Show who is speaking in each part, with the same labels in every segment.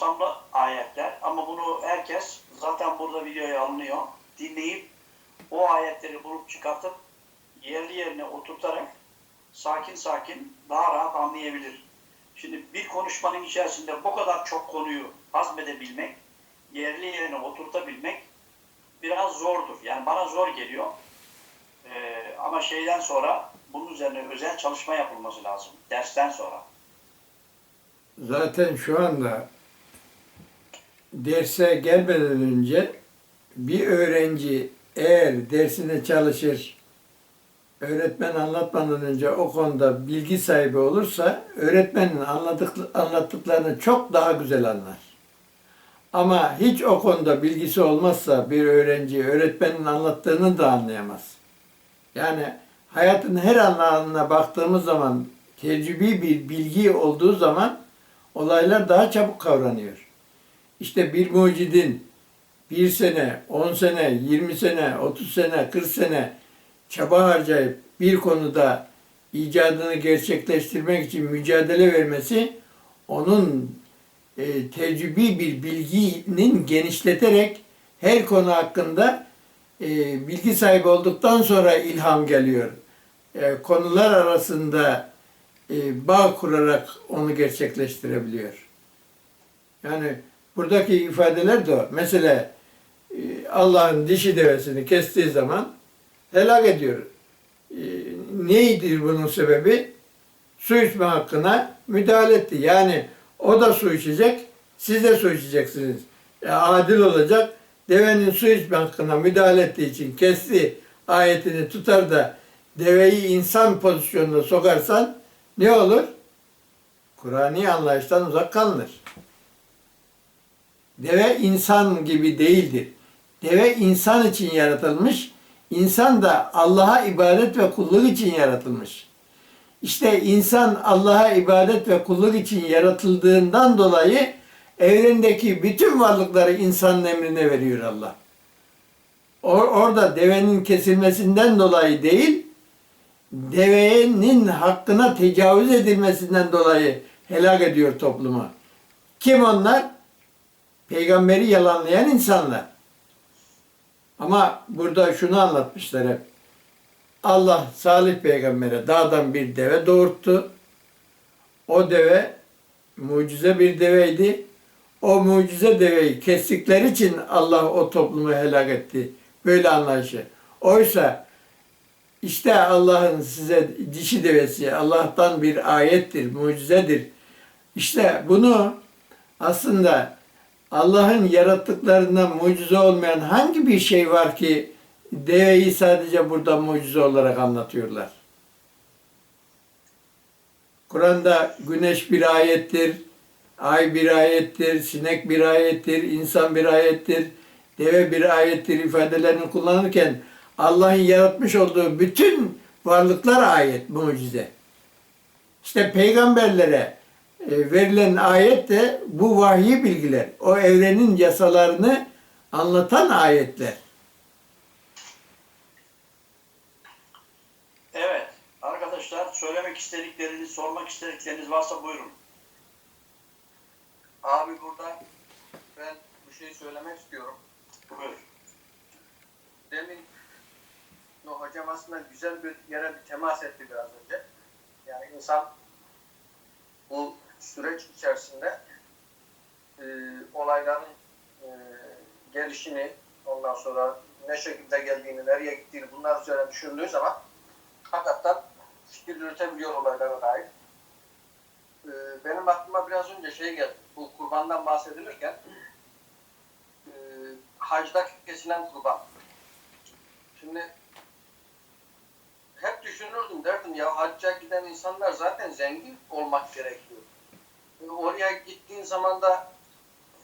Speaker 1: kapsamlı ayetler ama bunu herkes zaten burada videoya alınıyor. Dinleyip o ayetleri bulup çıkartıp yerli yerine oturtarak sakin sakin daha rahat anlayabilir. Şimdi bir konuşmanın içerisinde bu kadar çok konuyu hazmedebilmek, yerli yerine oturtabilmek biraz zordur. Yani bana zor geliyor. Ee, ama şeyden sonra bunun üzerine özel çalışma yapılması lazım. Dersten sonra.
Speaker 2: Zaten şu anda derse gelmeden önce bir öğrenci eğer dersine çalışır, öğretmen anlatmadan önce o konuda bilgi sahibi olursa öğretmenin anladık, anlattıklarını çok daha güzel anlar. Ama hiç o konuda bilgisi olmazsa bir öğrenci öğretmenin anlattığını da anlayamaz. Yani hayatın her alanına baktığımız zaman tecrübi bir bilgi olduğu zaman olaylar daha çabuk kavranıyor. İşte bir mucidin bir sene, on sene, yirmi sene, otuz sene, kırk sene çaba harcayıp bir konuda icadını gerçekleştirmek için mücadele vermesi onun e, tecrübi bir bilginin genişleterek her konu hakkında e, bilgi sahibi olduktan sonra ilham geliyor. E, konular arasında e, bağ kurarak onu gerçekleştirebiliyor. Yani buradaki ifadeler de o. Mesela e, Allah'ın dişi devesini kestiği zaman helak ediyor. E, neydi bunun sebebi? Su içme hakkına müdahale etti. Yani o da su içecek, siz de su içeceksiniz. E, adil olacak. Devenin su içme hakkına müdahale ettiği için kesti ayetini tutar da deveyi insan pozisyonuna sokarsan ne olur? Kur'an'i anlayıştan uzak kalınır. Deve insan gibi değildir. Deve insan için yaratılmış, insan da Allah'a ibadet ve kulluk için yaratılmış. İşte insan Allah'a ibadet ve kulluk için yaratıldığından dolayı evrendeki bütün varlıkları insanın emrine veriyor Allah. Or- orada devenin kesilmesinden dolayı değil, devenin hakkına tecavüz edilmesinden dolayı helak ediyor toplumu. Kim onlar? Peygamberi yalanlayan insanlar. Ama burada şunu anlatmışlar hep. Allah Salih peygambere dağdan bir deve doğurttu. O deve mucize bir deveydi. O mucize deveyi kestikleri için Allah o toplumu helak etti. Böyle anlayışı. Oysa işte Allah'ın size dişi devesi Allah'tan bir ayettir, mucizedir. İşte bunu aslında Allah'ın yarattıklarından mucize olmayan hangi bir şey var ki deveyi sadece burada mucize olarak anlatıyorlar? Kur'an'da güneş bir ayettir, ay bir ayettir, sinek bir ayettir, insan bir ayettir, deve bir ayettir ifadelerini kullanırken Allah'ın yaratmış olduğu bütün varlıklar ayet, mucize. İşte peygamberlere verilen ayet de bu vahyi bilgiler. O evrenin yasalarını anlatan ayetler.
Speaker 1: Evet. Arkadaşlar söylemek istedikleriniz, sormak istedikleriniz varsa buyurun.
Speaker 3: Abi burada ben bir şey söylemek istiyorum.
Speaker 1: Buyur.
Speaker 3: Demin no, hocam aslında güzel bir yere bir temas etti biraz önce. Yani insan bu süreç içerisinde e, olayların e, gelişini ondan sonra ne şekilde geldiğini, nereye gittiğini bunlar üzerine düşündüğü zaman hakikaten fikir yürütebiliyor olaylara dair. E, benim aklıma biraz önce şey geldi. Bu kurbandan bahsedilirken e, hacda kesilen kurban. Şimdi hep düşünürdüm derdim ya hacca giden insanlar zaten zengin olmak gerekiyor. Oraya gittiğin zaman da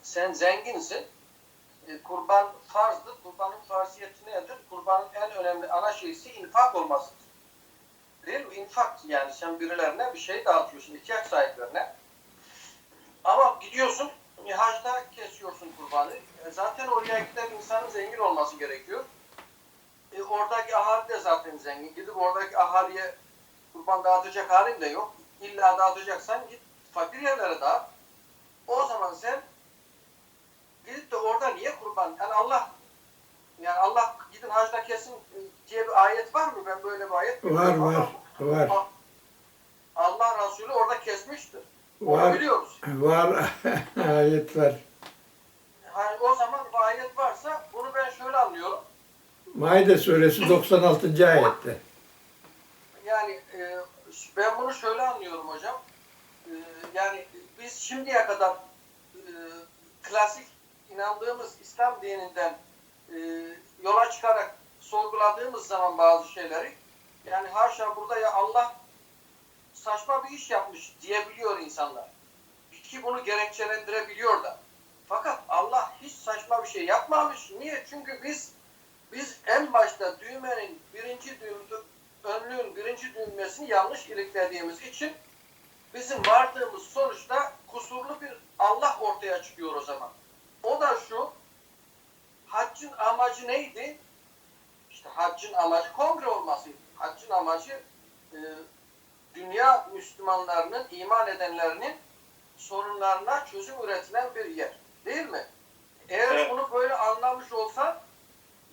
Speaker 3: sen zenginsin. E, kurban farzdır. Kurbanın farziyeti nedir? Kurbanın en önemli ana şeysi infak olmasıdır. Değil mi? İnfak yani sen birilerine bir şey dağıtıyorsun, ihtiyaç sahiplerine. Ama gidiyorsun, hacda kesiyorsun kurbanı. E, zaten oraya giden insanın zengin olması gerekiyor. E, oradaki ahali de zaten zengin. Gidip oradaki ahaliye kurban dağıtacak halin de yok. İlla dağıtacaksan git fakir yerlere dağıt. O zaman sen Allah yani Allah gidin hacda kesin diye bir ayet var mı? Ben böyle bir ayet
Speaker 2: Var
Speaker 3: bilmiyorum
Speaker 2: var
Speaker 3: ama
Speaker 2: var
Speaker 3: Allah Resulü orada kesmiştir. Onu
Speaker 2: var
Speaker 3: biliyoruz.
Speaker 2: var ayet var.
Speaker 3: Hani o zaman bu ayet varsa bunu ben şöyle anlıyorum.
Speaker 2: Maide suresi 96. ayette.
Speaker 3: Yani e, ben bunu şöyle anlıyorum hocam. Yani biz şimdiye kadar e, klasik inandığımız İslam dininden e, yola çıkarak sorguladığımız zaman bazı şeyleri yani haşa burada ya Allah saçma bir iş yapmış diyebiliyor insanlar. Ki bunu gerekçelendirebiliyor da. Fakat Allah hiç saçma bir şey yapmamış. Niye? Çünkü biz biz en başta düğmenin birinci düğümü, önlüğün birinci düğmesini yanlış iliklediğimiz için bizim vardığımız sonuçta kusurlu bir Allah ortaya çıkıyor o zaman. O da şu, haccın amacı neydi? İşte haccın amacı kongre olmasıydı. Haccın amacı e, dünya Müslümanlarının, iman edenlerinin sorunlarına çözüm üretilen bir yer. Değil mi? Eğer
Speaker 1: Evet.
Speaker 3: bunu böyle anlamış olsan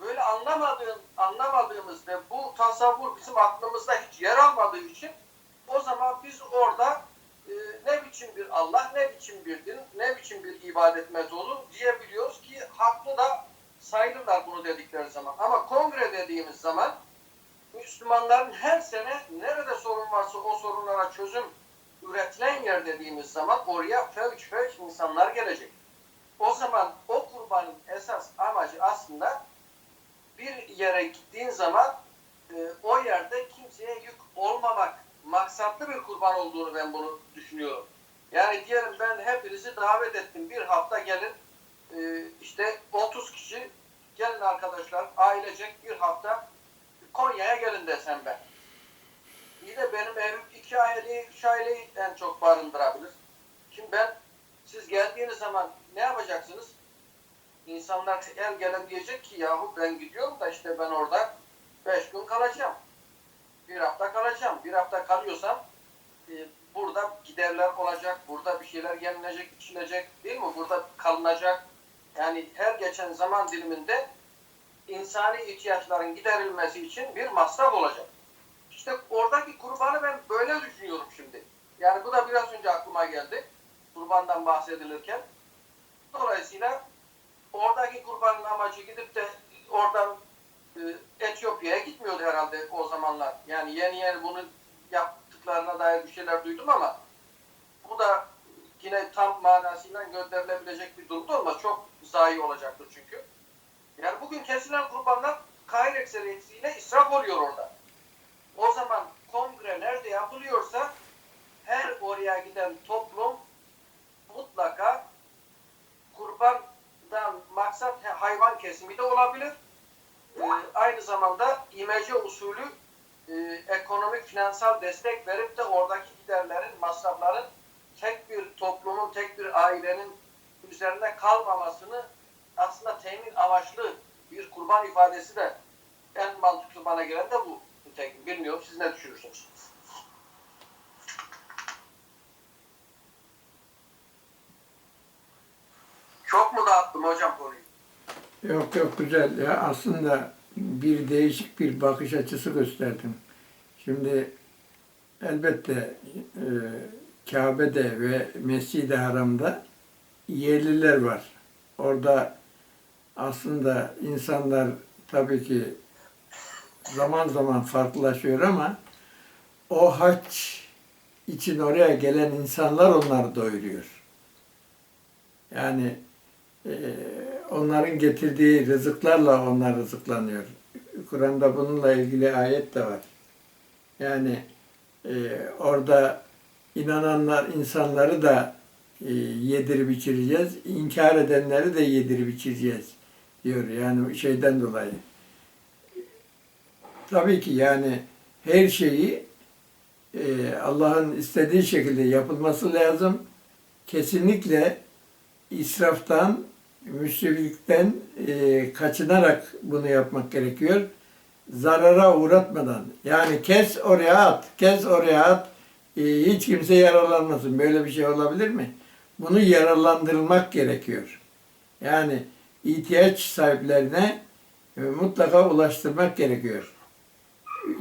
Speaker 3: böyle anlamadığın, anlamadığımız ve bu tasavvur bizim aklımızda hiç yer almadığı için o zaman biz orada biçim bir Allah, ne biçim bir din, ne biçim bir ibadet metodu diyebiliyoruz ki haklı da sayılırlar bunu dedikleri zaman. Ama kongre dediğimiz zaman Müslümanların her sene nerede sorun varsa o sorunlara çözüm üretilen yer dediğimiz zaman oraya fevç fevç insanlar gelecek. O zaman o kurbanın esas amacı aslında bir yere gittiğin zaman e, o yerde kimseye yük olmamak maksatlı bir kurban olduğunu ben bunu düşünüyorum. Yani diyelim ben hepinizi davet ettim. Bir hafta gelin e, işte 30 kişi gelin arkadaşlar ailecek bir hafta Konya'ya gelin desem ben. İyi de benim evim iki aileyi, üç aileyi en çok barındırabilir. Şimdi ben siz geldiğiniz zaman ne yapacaksınız? İnsanlar el gelen diyecek ki yahu ben gidiyorum da işte ben orada beş gün kalacağım. Bir hafta kalacağım. Bir hafta kalıyorsam e, burada giderler olacak, burada bir şeyler yenilecek, içilecek değil mi? Burada kalınacak. Yani her geçen zaman diliminde insani ihtiyaçların giderilmesi için bir masraf olacak. İşte oradaki kurbanı ben böyle düşünüyorum şimdi. Yani bu da biraz önce aklıma geldi. Kurbandan bahsedilirken. Dolayısıyla oradaki kurbanın amacı gidip de oradan e, Etiyopya'ya gitmiyordu herhalde o zamanlar. Yani yeni yeni bunu yaptıklarına dair bir şeyler duydum ama bu da yine tam manasıyla gönderilebilecek bir durum da olmaz. Çok zayi olacaktır çünkü. Yani bugün kesilen kurbanlar kain ekseriyetiyle israf oluyor orada. O zaman kongre nerede yapılıyorsa her oraya giden toplum mutlaka kurbandan maksat hayvan kesimi de olabilir. Ee, aynı zamanda imece usulü e, ekonomik finansal destek verip de oradaki giderlerin, masrafların tek bir toplumun, tek bir ailenin üzerinde kalmamasını aslında temin amaçlı bir kurban ifadesi de en mantıklı bana gelen de bu. Bilmiyorum siz ne düşünürsünüz? Çok mu dağıttım hocam konuyu?
Speaker 2: Yok yok güzel ya aslında bir değişik bir bakış açısı gösterdin. Şimdi elbette e, Kabe'de ve Mescid-i Haram'da yerliler var. Orada aslında insanlar tabii ki zaman zaman farklılaşıyor ama o haç için oraya gelen insanlar onları doyuruyor. Yani e, onların getirdiği rızıklarla onlar rızıklanıyor. Kur'an'da bununla ilgili ayet de var. Yani e, orada inananlar insanları da e, yedirip içireceğiz, inkar edenleri de yedirip içireceğiz diyor. Yani şeyden dolayı. Tabii ki yani her şeyi e, Allah'ın istediği şekilde yapılması lazım. Kesinlikle israftan, müsriflikten e, kaçınarak bunu yapmak gerekiyor. Zarara uğratmadan. Yani kes oraya at, kes oraya at. E, hiç kimse yararlanmasın. Böyle bir şey olabilir mi? Bunu yararlandırılmak gerekiyor. Yani ihtiyaç sahiplerine e, mutlaka ulaştırmak gerekiyor.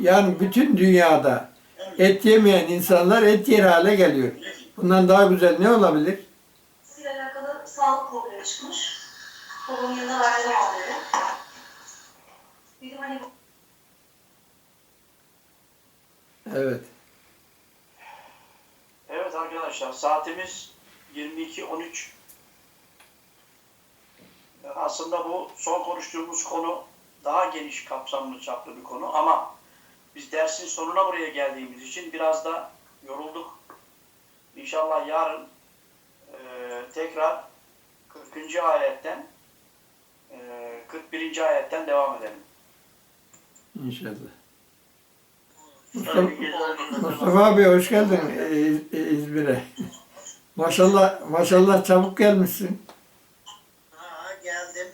Speaker 2: Yani bütün dünyada et yemeyen insanlar et yer hale geliyor. Bundan daha güzel ne olabilir?
Speaker 4: ile alakalı sağlık problemi çıkmış. Babamın yanına verdim alıyor. Dedim hani
Speaker 2: Evet.
Speaker 1: Evet arkadaşlar saatimiz 22.13. Aslında bu son konuştuğumuz konu daha geniş kapsamlı çaplı bir konu ama biz dersin sonuna buraya geldiğimiz için biraz da yorulduk. İnşallah yarın e, tekrar 40. ayetten 41. ayetten devam edelim.
Speaker 2: İnşallah. Mustafa, Mustafa abi hoş geldin İz- İzmir'e. Maşallah maşallah çabuk gelmişsin.
Speaker 5: Ha geldim.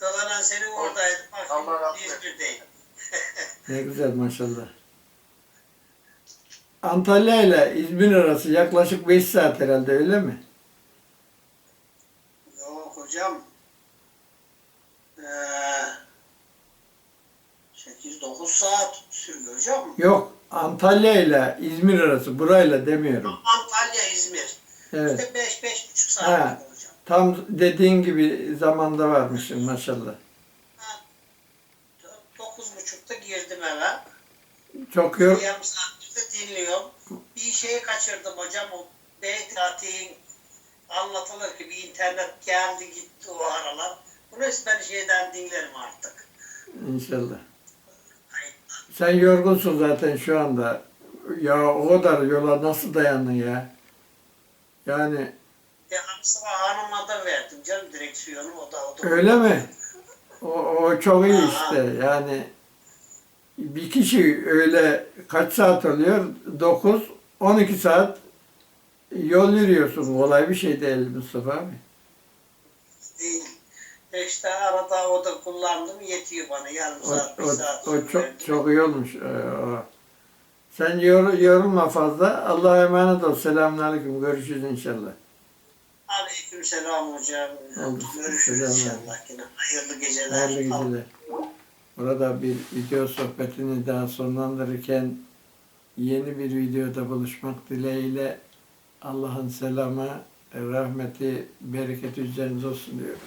Speaker 5: Dalanan senin oradaydım. Bak
Speaker 3: Allah razı olsun.
Speaker 5: İzmir'deyim.
Speaker 2: Ne güzel maşallah. Antalya ile İzmir arası yaklaşık 5 saat herhalde öyle mi?
Speaker 5: Yok hocam. Ee, 8-9 saat sürüyor hocam.
Speaker 2: Yok Antalya ile İzmir arası burayla demiyorum.
Speaker 5: Antalya, İzmir.
Speaker 2: Evet.
Speaker 5: İşte 5-5,5 saat
Speaker 2: Ha.
Speaker 5: hocam.
Speaker 2: Tam dediğin gibi zamanda varmışsın maşallah.
Speaker 5: 9.30'da girdim eve.
Speaker 2: Çok yor
Speaker 5: Yarım saattir dinliyorum. Bir şeyi kaçırdım hocam. O Beytati'nin anlatılır ki bir internet geldi gitti o aralar. Bunu ben şeyden dinlerim artık.
Speaker 2: inşallah. Sen yorgunsun zaten şu anda. Ya o kadar yola nasıl dayandın ya? Yani
Speaker 5: Ya Mustafa Hanım'a da verdim canım direksiyonu o da o da.
Speaker 2: öyle mi? O, o çok iyi işte. Yani bir kişi öyle kaç saat oluyor? 9 12 saat yol yürüyorsun. Kolay bir şey değil Mustafa abi.
Speaker 5: Değil. İşte arada o da kullandım yetiyor bana yarım
Speaker 2: O,
Speaker 5: saat bir
Speaker 2: o,
Speaker 5: saat.
Speaker 2: o çok çok iyi olmuş. Ee, o. Sen yor, yorulma fazla. Allah'a emanet ol. Selamünaleyküm. Görüşürüz inşallah.
Speaker 5: Aleyküm selam hocam.
Speaker 2: Oldu.
Speaker 5: Görüşürüz
Speaker 2: Selam.
Speaker 5: inşallah yine. Hayırlı geceler.
Speaker 2: Hayırlı geceler. Burada bir video sohbetini daha sonlandırırken yeni bir videoda buluşmak dileğiyle Allah'ın selamı, rahmeti, bereketi üzerinize olsun diyorum.